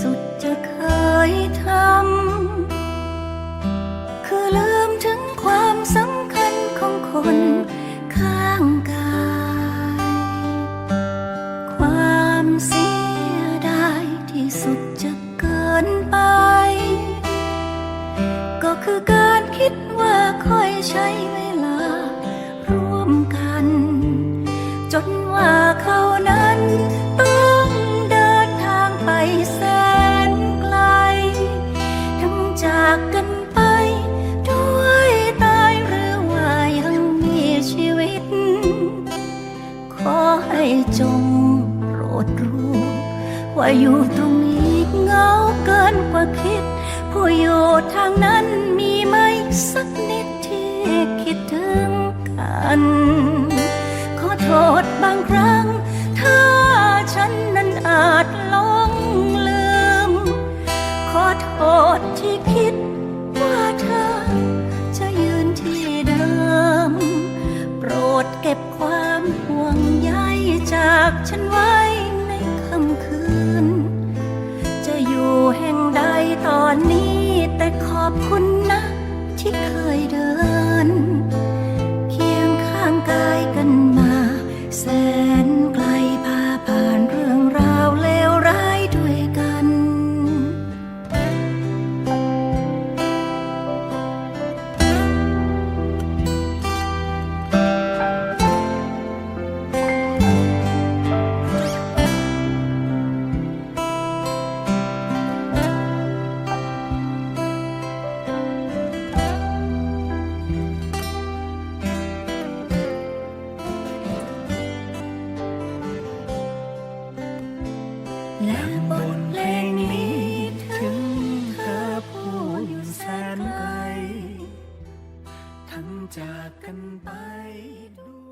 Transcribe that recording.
สุดจะเคยทำ คือลืมถึงความสำคัญของคนข้างกาย ความเสียดายที่สุดจะเกินไป ก็คือการคิดว่าค่อยใช้เวลา ร่วมกัน จนว่าเขา จงโปรดรู้ ว่าอยู่ตรงนี้เงาเกินกว่าคิด ผู้อยู่ทางนั้นมีไหมสักนิดที่คิดถึงกัน ขอโทษบางครั้ง ฉันไว้ในค่ำคืน จะอยู่แห่งใดตอนนี้แต่ขอบคุณนะ ที่เคยเดิน และบทเพลงนี้ถึงเธอผู้อยู่แสนไกล ทั้งจากกันไปด้วย